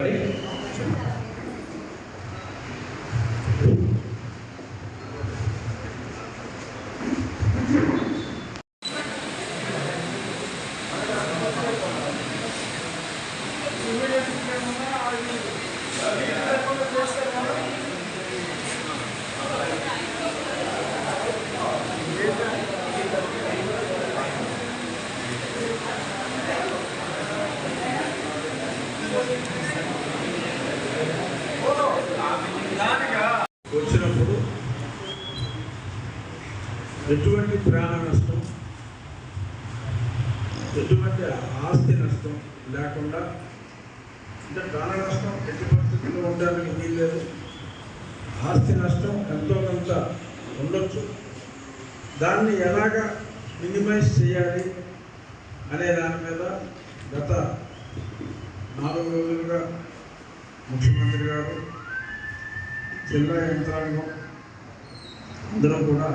Ready? వచ్చినప్పుడు ఎటువంటి ప్రాణ నష్టం ఎటువంటి ఆస్తి నష్టం లేకుండా అంటే ప్రాణ నష్టం ఎట్టి పరిస్థితుల్లో ఉండడానికి వీల్లేదు ఆస్తి నష్టం ఎంతో కొంత ఉండొచ్చు. దాన్ని ఎలాగ మినిమైజ్ చేయాలి అనే దాని మీద గత నాలుగు రోజులుగా ముఖ్యమంత్రి గారు జిల్లా యంత్రాంగం. అందరం కూడా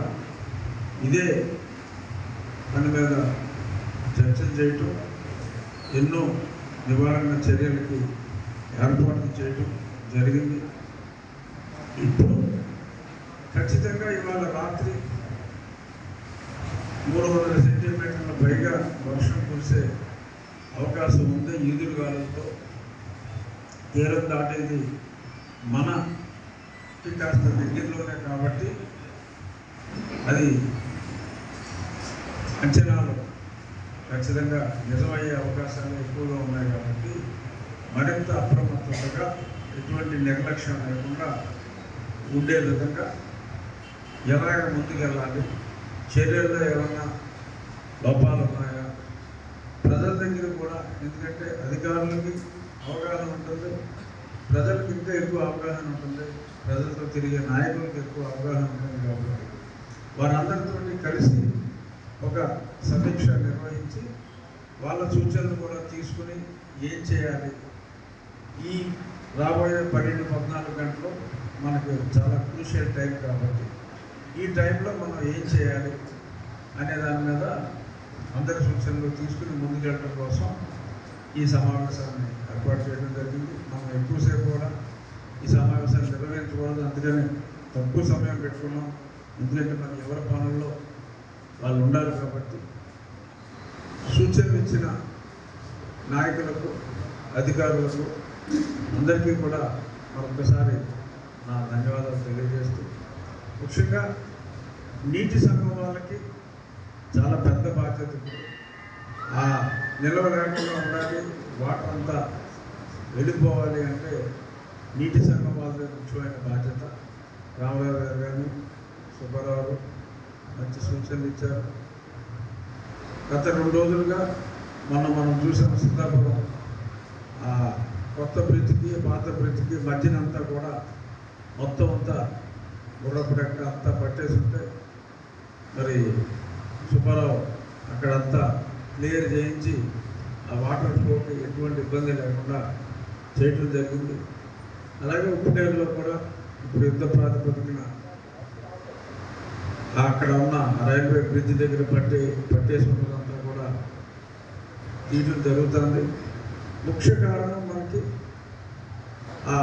ఇదే దాని మీద చర్చలు చేయటం ఎన్నో నివారణ చర్యలకి ఏర్పాట్లు చేయటం జరిగింది. ఇప్పుడు ఖచ్చితంగా ఇవాళ రాత్రి మూడు వందల సెంటీమీటర్ల పైగా వర్షం కురిసే అవకాశం ఉంది ఈదురుగాలతో తీరం దాటేది మన కాస్త దగ్గరలోనే కాబట్టి అది అంచనాలు ఖచ్చితంగా నిజమయ్యే అవకాశాలు ఎక్కువగా ఉన్నాయి కాబట్టి మరింత అప్రమత్తతగా ఎటువంటి నిర్లక్ష్యం లేకుండా ఉండే విధంగా ఎలాగ ముందుకెళ్ళాలి? చర్యల్లో ఏమన్నా లోపాలు ఉన్నాయా? ప్రజల దగ్గర కూడా ఎందుకంటే అధికారులకి అవగాహన ఉంటుంది ప్రజలకు ఇంకా ఎక్కువ అవగాహన ఉంటుంది. ప్రజలతో తిరిగే నాయకులకు ఎక్కువ అవగాహన ఉంటుంది కాబట్టి వారందరితో కలిసి ఒక సమీక్ష నిర్వహించి వాళ్ళ సూచనలు కూడా తీసుకుని ఏం చేయాలి? ఈ రాబోయే పన్నెండు పద్నాలుగు గంటలు మనకు చాలా క్రూషియల్ టైం కాబట్టి ఈ టైంలో మనం ఏం చేయాలి అనే దాని మీద అందరి సూచనలు తీసుకుని ముందుకెళ్ళడం కోసం ఈ సమావేశాన్ని ఏర్పాటు చేయడం జరిగింది. మనం ఎక్కువసేపు కూడా ఈ సమావేశాన్ని నిర్వహించకూడదు అందుకని తక్కువ సమయం పెట్టుకున్నాం. ఎందుకంటే మన ఎవరి పనుల్లో వాళ్ళు ఉండాలి కాబట్టి. సూచనలు ఇచ్చిన నాయకులకు అధికారులకు అందరికీ కూడా మరొకసారి నా ధన్యవాదాలు తెలియజేస్తూ ముఖ్యంగా నీటి సంఘం వాళ్ళకి చాలా పెద్ద బాధ్యత. ఆ నిల్వ లేకుండా ఉండాలి వాటర్ అంతా వెళ్ళిపోవాలి అంటే నీటి సంఘం వాళ్ళ ముఖ్యమైన బాధ్యత. రామారావు గారు కానీ సుబ్బారావు మంచి సూచనలు ఇచ్చారు. గత రెండు రోజులుగా మనం మనం చూసిన సిద్ధాపురం ఆ కొత్త బ్రిడ్జ్కి పాత బ్రిడ్జ్కి మధ్యనంతా కూడా మొత్తం అంతా గుర్రపుడెక్క అంతా పట్టేసి ఉంటే మరి సుబ్బారావు అక్కడంతా క్లియర్ చేయించి ఆ వాటర్ ఫ్లోకి ఎటువంటి ఇబ్బంది లేకుండా చేయటం జరిగింది. అలాగే ఉప్పుటేరులో కూడా ఇప్పుడు యుద్ధ ప్రాతిపదికన అక్కడ ఉన్న రైల్వే బ్రిడ్జ్ దగ్గర పట్టి పట్టేసి కూడా తీయటం జరుగుతుంది. ముఖ్య కారణం మనకి ఆ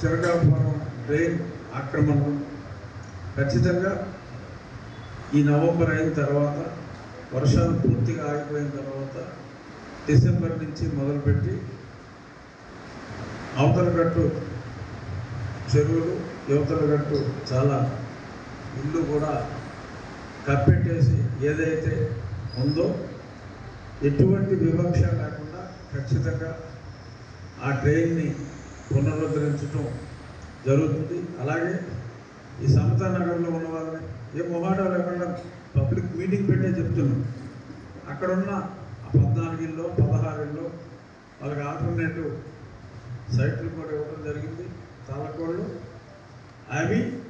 చిరకాపురం ట్రైన్ ఆక్రమణం. ఖచ్చితంగా ఈ నవంబర్ అయిన తర్వాత వర్షాలు పూర్తిగా ఆగిపోయిన తర్వాత డిసెంబర్ నుంచి మొదలుపెట్టి అవతల గట్టు చెరువులు యువతల గట్టు చాలా ఇల్లు కూడా కప్పెట్టేసి ఏదైతే ఉందో ఎటువంటి వివక్ష లేకుండా ఖచ్చితంగా ఆ ట్రైన్ని పునరుద్ధరించడం జరుగుతుంది. అలాగే ఈ సమతా నగర్లో ఉన్న వాళ్ళని ఏ మొహాటో లేకుండా పబ్లిక్ మీటింగ్ పెట్టే చెప్తున్నాం. అక్కడ ఉన్న ఆ పద్నాలుగిల్లో వాళ్ళకి ఆల్టర్నేటివ్ సైట్లు కూడా ఇవ్వడం జరిగింది. తాళకోళ్ళు. అవి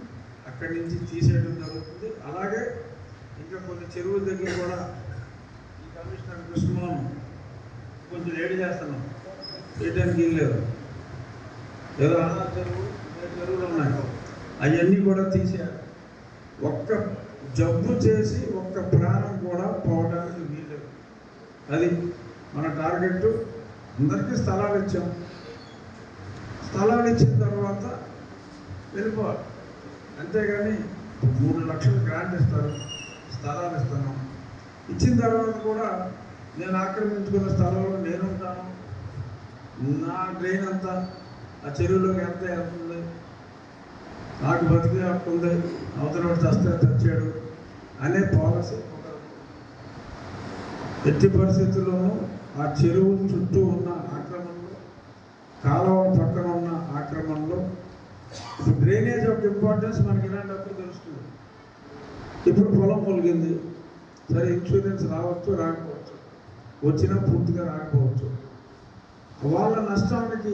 అక్కడి నుంచి తీసేయడం జరుగుతుంది. అలాగే ఇంకా కొన్ని చెరువుల దగ్గర కూడా ఈ కమిషనర్ కృష్ణమోహన్ కొంచెం లేట్ చేస్తున్నాం. చేయడానికి లేదు. ఏదో అన్నా చెరువు చెరువులు ఉన్నాయి? అవన్నీ కూడా తీసేయాలి. ఒక్క జబ్బు చేసి ఒక్క ప్రాణం కూడా పోవడానికి వీలు అది మన టార్గెట్. అందరికీ స్థలాలు ఇచ్చాం. స్థలాలు ఇచ్చిన తర్వాత వెళ్ళిపోవాలి. అంతేగాని మూడు లక్షలు గ్రాంట్ ఇస్తారు స్థలాలు ఇస్తాను. ఇచ్చిన తర్వాత కూడా నేను ఆక్రమించుకున్న స్థలంలో నేను ఉంటాను. నా డ్రైన్ అంతా ఆ చెరువులోకి ఎంత వెళ్తుంది? నాకు బతికే హక్కు ఉంది. అవతల వాడు చస్తే చచ్చాడు అనే పాలసీ ఎట్టి పరిస్థితుల్లోనూ ఆ చెరువు చుట్టూ ఉన్న ఆక్రమణలో కాలువ పక్కన ఉన్న ఆక్రమణలో ఇప్పుడు డ్రైనేజ్ ఆఫ్ ఇంపార్టెన్స్ మనకి ఇలాంటప్పుడు తెలుస్తుంది? ఇప్పుడు పొలం మొలిగింది సరే ఇన్సూరెన్స్ రావచ్చు రాకపోవచ్చు. వచ్చినా పూర్తిగా రాకపోవచ్చు. వాళ్ళ నష్టానికి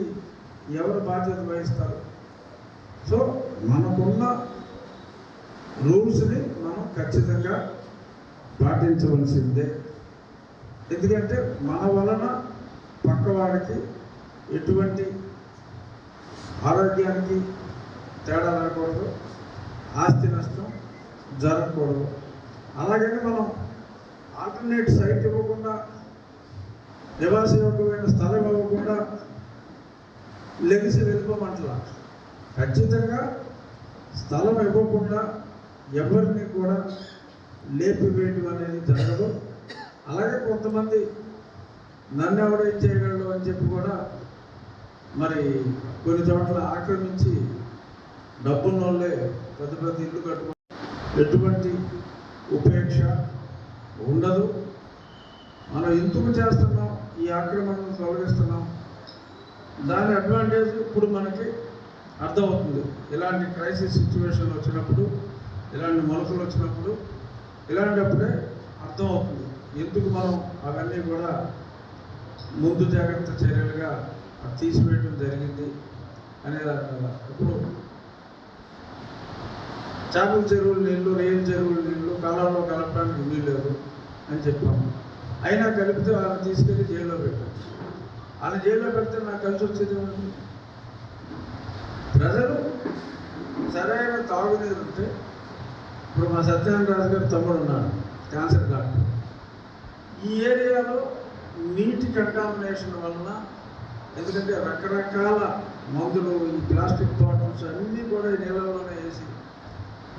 ఎవరు బాధ్యత వహిస్తారు? సో మనకున్న రూల్స్ని మనం ఖచ్చితంగా పాటించవలసిందే. ఎందుకంటే మన వలన పక్కవాడికి ఎటువంటి ఆరోగ్యానికి తేడా రాకూడదు. ఆస్తి నష్టం జరగకూడదు. అలాగని మనం ఆల్టర్నేట్ సైట్ ఇవ్వకుండా నివాసయోగ్యమైన స్థలం ఇవ్వకుండా లెగిసి వెళ్ళిపోమంటలా. ఖచ్చితంగా స్థలం ఇవ్వకుండా ఎవరిని కూడా లేపివేయటం అనేది జరగదు. అలాగే కొంతమంది నన్ను ఎవడేం చేయగలడు అని చెప్పి కూడా మరి కొన్ని చోట్ల ఆక్రమించి డబ్బున్న వాళ్ళే పెద్ద పెద్ద ఇల్లు కట్టుకో ఎటువంటి ఉపేక్ష ఉండదు. మనం ఎందుకు చేస్తున్నాం? ఈ ఆక్రమణను తొలగిస్తున్నాం. దాని అడ్వాంటేజ్ ఇప్పుడు మనకి అర్థమవుతుంది. ఇలాంటి క్రైసిస్ సిచ్యువేషన్ వచ్చినప్పుడు ఇలాంటి మొలకలు వచ్చినప్పుడు ఇలాంటప్పుడే అర్థమవుతుంది. ఎందుకు మనం అవన్నీ కూడా ముందు జాగ్రత్త చర్యలుగా అది తీసివేయడం జరిగింది అనేది అర్థం. ఇప్పుడు చేపల చెరువులు నీళ్ళు రొయ్యల చెరువులు నీళ్ళు కాలంలో కలపడానికి వీలు లేదు అని చెప్పాము. అయినా కలిపితే వాళ్ళని తీసుకెళ్ళి జైల్లో పెట్టారు. వాళ్ళని జైల్లో పెడితే నాకు కలిసి వచ్చేది ఏమిటి? ప్రజలు. సరైన తాగునీరు ఉంటే ఇప్పుడు మా సత్యనారాయణ రాజు గారు తమ్ముడు ఉన్నాడు క్యాన్సర్ డాక్టర్. ఈ ఏరియాలో నీటి కంటామినేషన్ వలన ఎందుకంటే రకరకాల మందులు ఈ ప్లాస్టిక్ బాటిల్స్ అన్నీ కూడా నీళ్ళలోనే వేసి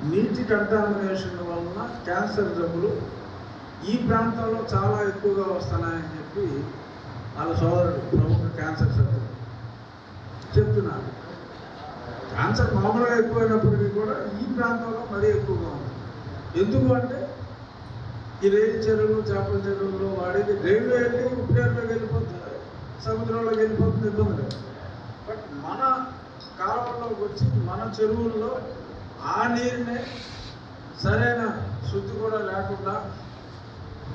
నీటి కంటామినేషన్ వలన క్యాన్సర్ జబ్బులు ఈ ప్రాంతంలో చాలా ఎక్కువగా వస్తున్నాయని చెప్పి వాళ్ళ సోదరుడు ప్రముఖ క్యాన్సర్ సభ్యుడు చెప్తున్నారు. క్యాన్సర్ మామూలుగా ఎక్కువైనప్పటికీ కూడా ఈ ప్రాంతంలో మరీ ఎక్కువగా ఉంది. ఎందుకు అంటే ఈ రైలు చెరువులు చేపల చెరువులు వాడేది రైల్వే వెళ్ళి ఉప్పిరేరులోకి వెళ్ళిపోతుంది సముద్రంలోకి వెళ్ళిపోతుంది ఇబ్బంది లేదు. బట్ మన కాలంలోకి వచ్చి మన చెరువుల్లో ఆ నీరునే సరైన శుద్ధి కూడా లేకుండా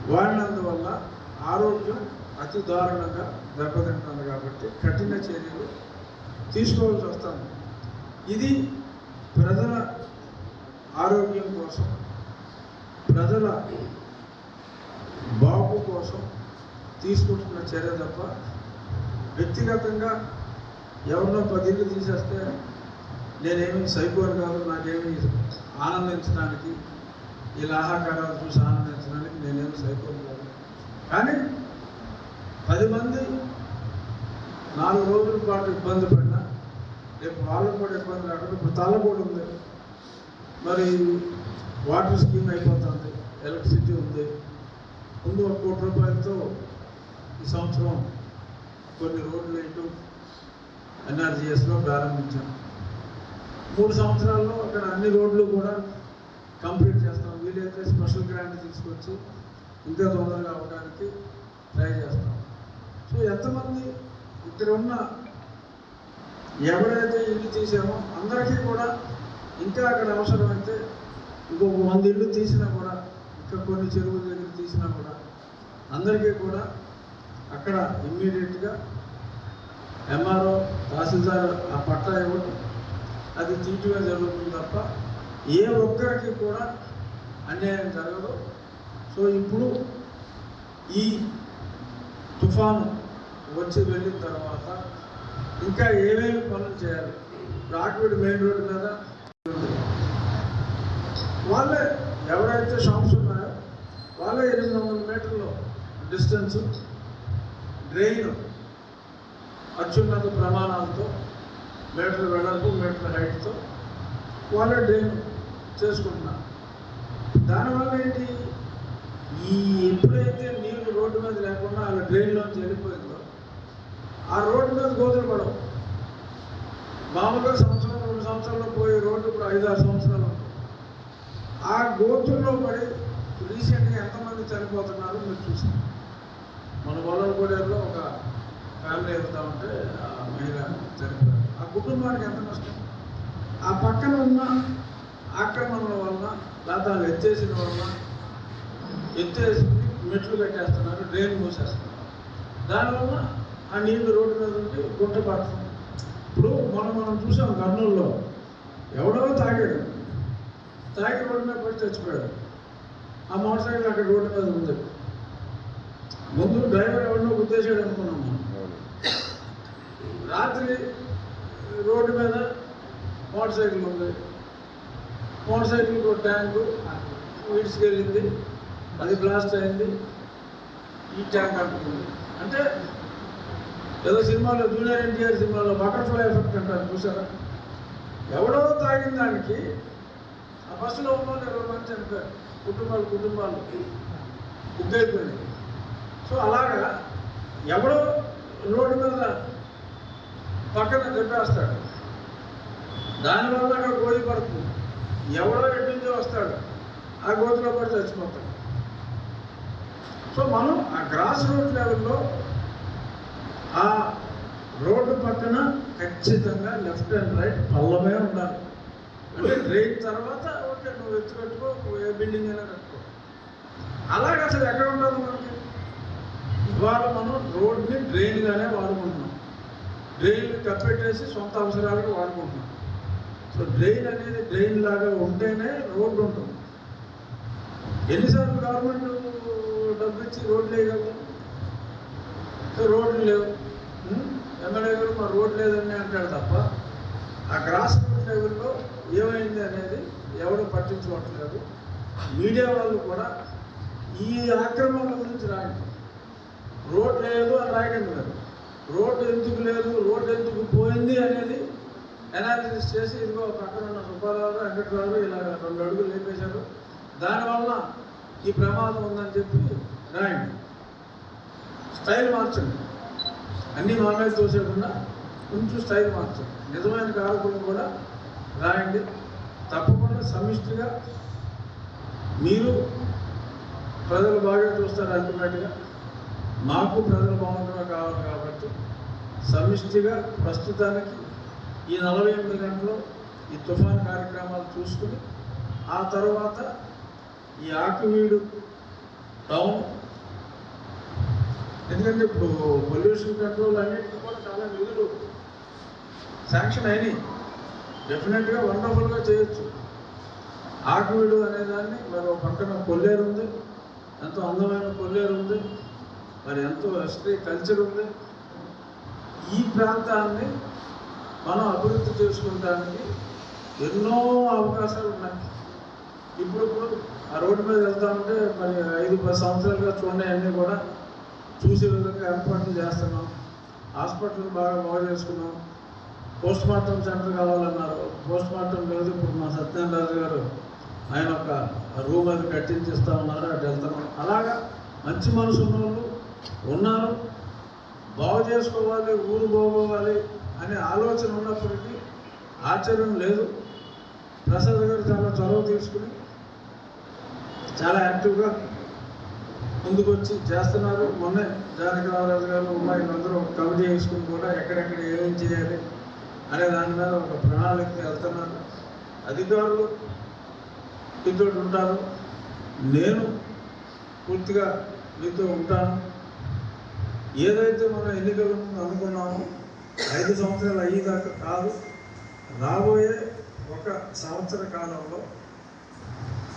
వాడినందువల్ల ఆరోగ్యం అతి దారుణంగా దెబ్బతింటుంది కాబట్టి కఠిన చర్యలు తీసుకోవాల్సి వస్తుంది. ఇది ప్రజల ఆరోగ్యం కోసం ప్రజల బాగు కోసం తీసుకుంటున్న చర్య తప్ప వ్యక్తిగతంగా ఎవరినో పది ఇల్లు తీసేస్తే నేనేమి సైకోర్ కాదు నాకేమి ఆనందించడానికి ఇలా ఆహాకారాలు చూసి ఆనందించడానికి నేనేమి సైకోర్ కాదు. కానీ పది మంది నాలుగు రోజుల పాటు ఇబ్బంది పడినా రేపు వాళ్ళకు కూడా ఇబ్బంది రాకుండా ఇప్పుడు తల కూడా ఉంది. మరి వాటర్ స్కీమ్ అయిపోతుంది ఎలక్ట్రిసిటీ ఉంది. ముందు ఒక కోటి రూపాయలతో ఈ సంవత్సరం కొన్ని రోడ్లు వేయటం ఎన్ఆర్జీఎస్లో ప్రారంభించాం. మూడు సంవత్సరాల్లో అక్కడ అన్ని రోడ్లు కూడా కంప్లీట్ చేస్తాం. వీలైతే స్పెషల్ గ్రాంట్ తీసుకొచ్చి ఇంకా తొందరగా అవ్వడానికి ట్రై చేస్తాం. సో ఎంతమంది ఇక్కడ ఉన్న ఎవరైతే ఇల్లు తీసామో అందరికీ కూడా ఇంకా అక్కడ అవసరమైతే ఇంకొక వంద ఇల్లు తీసినా కూడా ఇంకా కొన్ని చెరువుల దగ్గర తీసినా కూడా అందరికీ కూడా అక్కడ ఇమ్మీడియట్గా ఎంఆర్ఓ తహసీల్దార్ ఆ పట్టా ఇవ్వడం అది తీటుగా జరుగుతుంది తప్ప ఏ ఒక్కరికి కూడా అన్యాయం జరగదు. సో ఇప్పుడు ఈ తుఫాను వచ్చి వెళ్ళిన తర్వాత ఇంకా ఏమేమి పనులు చేయాలి? రాకవిడి మెయిన్ రోడ్డు మీద వాళ్ళే ఎవరైతే షాప్స్ ఉన్నాయో వాళ్ళే ఎనిమిది వందల మీటర్లు డిస్టెన్స్ డ్రైన్ అత్యున్నత ప్రమాణాలతో మీటర్ వెడల్పు మీటర్ హైట్తో వాళ్ళ డ్రైన్ చేసుకుంటున్నారు. దానివల్ల ఏంటి? ఈ ఎప్పుడైతే నీళ్ళు రోడ్డు మీద లేకుండా అలా డ్రైన్లోంచి వెళ్ళిపోయిందో ఆ రోడ్డు మీద గోతులు పడవు. మామూలుగా సంవత్సరం రెండు సంవత్సరాల్లో పోయే రోడ్డు ఇప్పుడు ఐదు ఆరు సంవత్సరాలు ఆ గోతుల్లో పడి రీసెంట్గా ఎంతమంది చనిపోతున్నారు మీరు చూసారు మన గొల్లలగూడెంలో ఒక ఫ్యామిలీ వెళ్తా ఉంటే ఆ మహిళ చనిపోయారు. ఆ కుటుంబానికి ఎంత నష్టం? ఆ పక్కన ఉన్న ఆక్రమణల వలన వాళ్ళు ఎత్తేసిన వలన ఎత్తేసి మెట్లు కట్టేస్తున్నారు డ్రైన్ మూసేస్తున్నారు. దానివల్ల ఆ నీళ్ళు రోడ్డు మీద ఉండి గుంట పడుతుంది ఇప్పుడు మనం మనం చూసాం కర్నూలులో ఎవడో తాగాడు. తాగి రోడ్డు మీద పడి చచ్చిపోయాడు ఆ మోటార్ సైకిల్ అక్కడ రోడ్డు మీద ఉంది. ముందు డ్రైవర్ ఎవరినో గుద్దేశాడు అనుకున్నాం మనం. రాత్రి రోడ్డు మీద మోటార్ సైకిల్ ఉంది. మోటార్ సైకిల్ ఒక ట్యాంకు వీడ్స్కెళ్ళింది అది బ్లాస్ట్ అయింది. ఈ ట్యాంక్ అంటుంది అంటే ఏదో సినిమాలో జూనియర్ ఎన్టీఆర్ సినిమాలో బటర్ఫ్లై ఎఫెక్ట్ అంటారు చూసారా ఎవడో తాగిన దానికి ఆ బస్సులో ఉన్న ఇరవై మంది చనిపోయారు కుటుంబాలు కుటుంబాలు. ఉద్దైపోయినాయి సో అలాగా ఎవడో రోడ్డు మీద పక్కన చెప్పేస్తాడు. దానివల్ల అక్కడ గోయి పడుతుంది. ఎవడో ఎటు వస్తాడు. ఆ గోతిలో పడి చచ్చిపోతాడు. సో మనం ఆ గ్రాస్ రూట్ లెవెల్లో ఆ రోడ్డు పక్కన ఖచ్చితంగా లెఫ్ట్ అండ్ రైట్ పల్లమే ఉండాలి. అంటే డ్రైన్ తర్వాత ఓకే నువ్వు ఎత్తు కట్టుకో ఏ బిల్డింగ్ అయినా కట్టుకో. అలాగే అసలు ఎక్కడ ఉండాలి మనకి? ఇవాళ మనం రోడ్ని డ్రైన్గానే వాడుకుంటున్నాం. డ్రైన్ కప్పెట్టేసి సొంత అవసరాలకు వాడుకుంటున్నాం. సో డ్రైన్ అనేది డ్రైన్ లాగా ఉంటేనే రోడ్డు ఉంటుంది. ఎన్నిసార్లు గవర్నమెంట్ డబ్బు ఇచ్చి రోడ్లు వేయగలరు సో రోడ్లు లేవు. ఎమ్మెల్యే గారు మా రోడ్ లేదని అంటాడు తప్ప ఆ గ్రాస్ రూట్ లెవెల్లో ఏమైంది అనేది ఎవరు పట్టించుకోవట్లేదు. మీడియా వాళ్ళు కూడా ఈ ఆక్రమణల గురించి రాయటం రోడ్ లేదు అని రాయడం లేదు. రోడ్డు ఎందుకు లేదు? రోడ్డు ఎందుకు పోయింది అనేది అనాలిసిస్ చేసి ఇదిగో పక్కన ఉన్న సుబ్బారావు వెంకటరావు ఇలా రెండు అడుగులు లేపేశారు. దానివల్ల ఈ ప్రమాదం ఉందని చెప్పి రాయండి. స్టైల్ మార్చండి. అన్ని మా మీద తోసేయకుండా కొంచెం స్టైల్ మార్చండి. నిజమైన కారకులను కూడా రాయండి. తప్పకుండా సమిష్టిగా మీరు ప్రజలు బాగా చూస్తారు అల్టిమేట్గా మాకు ప్రజలు బాగుండడం కావాలి కాబట్టి సమిష్టిగా ప్రస్తుతానికి ఈ నలభై ఎనిమిది గంటలు ఈ తుఫాన్ కార్యక్రమాలు చూసుకుని ఆ తర్వాత ఈ ఆకువీడు టౌన్ ఎందుకంటే ఇప్పుడు పొల్యూషన్ కంట్రోల్ అన్నింటికి కూడా చాలా నిధులు శాంక్షన్ అయినాయి. డెఫినెట్గా వండర్ఫుల్గా చేయొచ్చు. ఆకువీడు అనే దాన్ని మరి ఒక పక్కన కొల్లేరు ఉంది. ఎంతో అందమైన కొల్లేరు ఉంది. మరి ఎంతో హిస్టరీ కల్చర్ ఉంది. ఈ ప్రాంతాన్ని మనం అభివృద్ధి చేసుకుంటానికి ఎన్నో అవకాశాలు ఉన్నాయి. ఇప్పుడు ఇప్పుడు ఆ రోడ్డు మీద వెళ్తా ఉంటే మరి ఐదు పది సంవత్సరాలుగా చూడండి అన్నీ కూడా చూసే విధంగా ఏర్పాట్లు చేస్తున్నాం. హాస్పిటల్ బాగా బాగు చేసుకున్నాం. పోస్ట్ మార్టం సెంటర్ కావాలన్నారు. పోస్ట్ మార్టం లేదు ఇప్పుడు మా సత్యనారాయణ గారు ఆయన ఒక రూమ్ అది కట్టించిస్తా ఉన్నారు అటు వెళ్తున్నాం. అలాగా మంచి మనసు ఉన్న వాళ్ళు ఉన్నారు. బాగు చేసుకోవాలి ఊరు బాగోవాలి అనే ఆలోచన ఉన్నప్పటికీ ఆశ్చర్యం లేదు. ప్రసాద్ గారు చాలా చొరవ తీసుకుని చాలా యాక్టివ్గా ముందుకొచ్చి చేస్తున్నారు. మొన్నే జానకి గారు ఉమ్మాయి అందరూ ఒక కమిటీ వేసుకుని కూడా ఎక్కడెక్కడ ఏమేం చేయాలి అనే దాని మీద ఒక ప్రణాళిక వెళ్తున్నారు. అధికారులు మీతో ఉంటారు. నేను పూర్తిగా మీతో ఉంటాను. ఏదైతే మనం ఎన్నికల అనుకున్నామో ఐదు సంవత్సరాలు అయ్యేదాకా కాదు రాబోయే ఒక సంవత్సర కాలంలో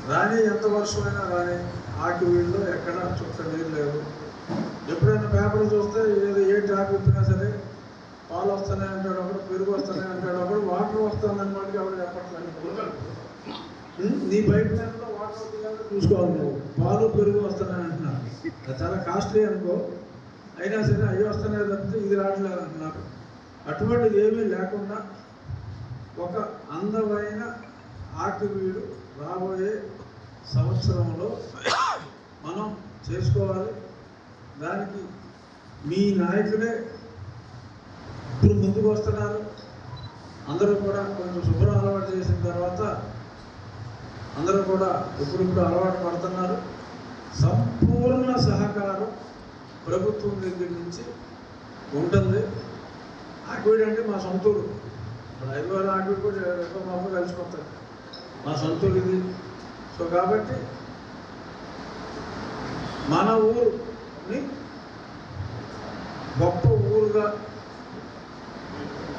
రాని ఎంత వర్షమైనా రాని ఆకి వీళ్ళు ఎక్కడ చుక్క నీరు లేవు. ఎప్పుడైనా పేపర్ చూస్తే ఏదో ఏ ట్యాప్ ఇప్పినా సరే పాలు వస్తున్నాయి అంటాడు ఒకడు పెరుగు వస్తున్నాయి అంటాడు ఒకడు వాటర్ వస్తుంది అనమాట ఎవరు చెప్పట్లేదు. నీ పైప్ లైన్లో వాటర్ వస్తుంది చూసుకోవాలి? నువ్వు పాలు పెరుగు వస్తున్నాయి అంటున్నాను చాలా కాస్ట్లీ అనుకో. అయినా సరే అవి వస్తున్నాయి తప్పితే ఇది రావట్లేదు అంటున్నారు. అటువంటిది ఏమీ లేకుండా ఒక అందమైన ఆకివీడు రాబోయే సంవత్సరంలో మనం చేసుకోవాలి. దానికి మీ నాయకులే ఇప్పుడు ముందుకు వస్తున్నారు. అందరూ కూడా కొంచెం శుభ్రం అలవాటు చేసిన తర్వాత అందరూ కూడా ఇప్పుడు అలవాటు పడుతున్నారు. సంపూర్ణ సహకారం ప్రభుత్వం దగ్గర నుంచి ఉంటుంది. ఆక్విడ్ అంటే మా సొంతూరు. ఇప్పుడు హైదరాబాద్ ఆక్విడ్ కూడా ఎక్కువ మా అమ్మ కలిసిపోతారు. మా సొంతూరు ఇది. సో కాబట్టి మన ఊరుని గొప్ప ఊరుగా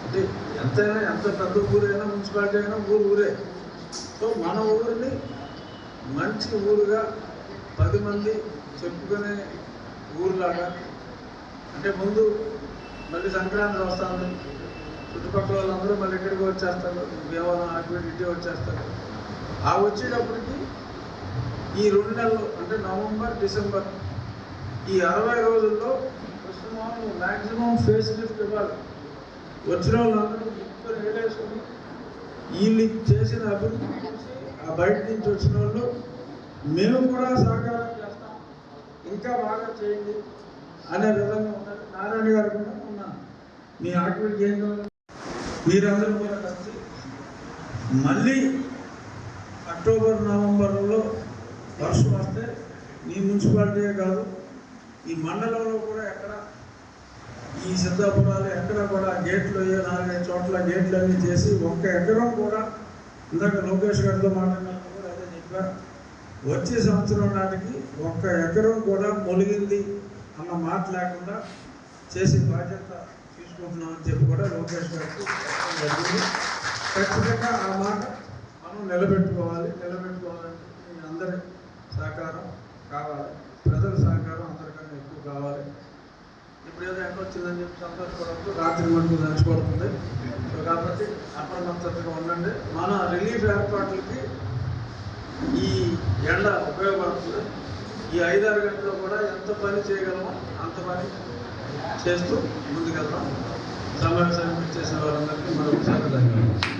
అంటే ఎంతైనా ఎంత పెద్ద ఊరైనా మున్సిపాలిటీ అయినా ఊరు ఊరే. సో మన ఊరిని మంచి ఊరుగా పది మంది చెప్పుకునే ఊరులాగా? అంటే ముందు మళ్ళీ సంక్రాంతి వస్తుంది. చుట్టుపక్కల వాళ్ళందరూ మళ్ళీ ఇక్కడికి వచ్చేస్తారు. దేవాలయం ఆకిపెట్టి ఇంటికి వచ్చేస్తారు. ఆ వచ్చేటప్పటికి ఈ రెండు నెలలు అంటే నవంబర్ డిసెంబర్ ఈ అరవై రోజుల్లో మ్యాక్సిమం ఫేస్ లిఫ్ట్ ఇవ్వాలి. వచ్చిన వాళ్ళందరూ ముప్పై వేలేసుకుని వీళ్ళు చేసిన అభివృద్ధి చూసి ఆ బయట నుంచి వచ్చిన వాళ్ళు మేము కూడా సహకారం ఇంకా బాగా చేయండి. అనే విధంగా ఉన్నారు. నారాయణ గారు కూడా ఉన్నా మీ ఆక్టివిటీ చేయండి మీరందరూ కూడా కలిసి మళ్ళీ అక్టోబర్ నవంబర్లో వర్షం వస్తే ఈ మున్సిపాలిటీయే కాదు ఈ మండలంలో కూడా ఎక్కడ ఈ సిద్ధాపురాలు ఎక్కడ కూడా గేట్లు నాలుగైదు చోట్ల గేట్లు అన్నీ చేసి ఒక్క ఎకరం కూడా ఇందాక లోకేష్ గారితో మాట్లాడినప్పుడు కూడా అదే చెప్పారు. వచ్చే సంవత్సరం నాటికి ఒక్క ఎకరం కూడా మొలిగింది అన్న మాట లేకుండా చేసే బాధ్యత తీసుకుంటున్నామని చెప్పి కూడా లోకేష్ గారికి జరిగింది. ఖచ్చితంగా ఆ మాట మనం నిలబెట్టుకోవాలి. నిలబెట్టుకోవాలంటే మీ అందరి సహకారం కావాలి. ప్రజల సహకారం అందరికన్నా ఎక్కువ కావాలి. ఇప్పుడు ఏదో ఎండ వచ్చిందని చెప్పి సంతోషపడద్దు. రాత్రి మనకు దంచుకోడుతుంది సో కాబట్టి అప్రమత్తతగా ఉండండి. మన రిలీఫ్ ఏర్పాట్లకి ఈ ఎండ ఉపయోగపడుతుంది. ఈ ఐదారు గంటల్లో కూడా ఎంత పని చేయగలమో అంత పని చేస్తూ ముందుకెళ్తాం సమావేశానికి చేసిన వారందరికీ మరొకసారి ధన్యవాదాలు.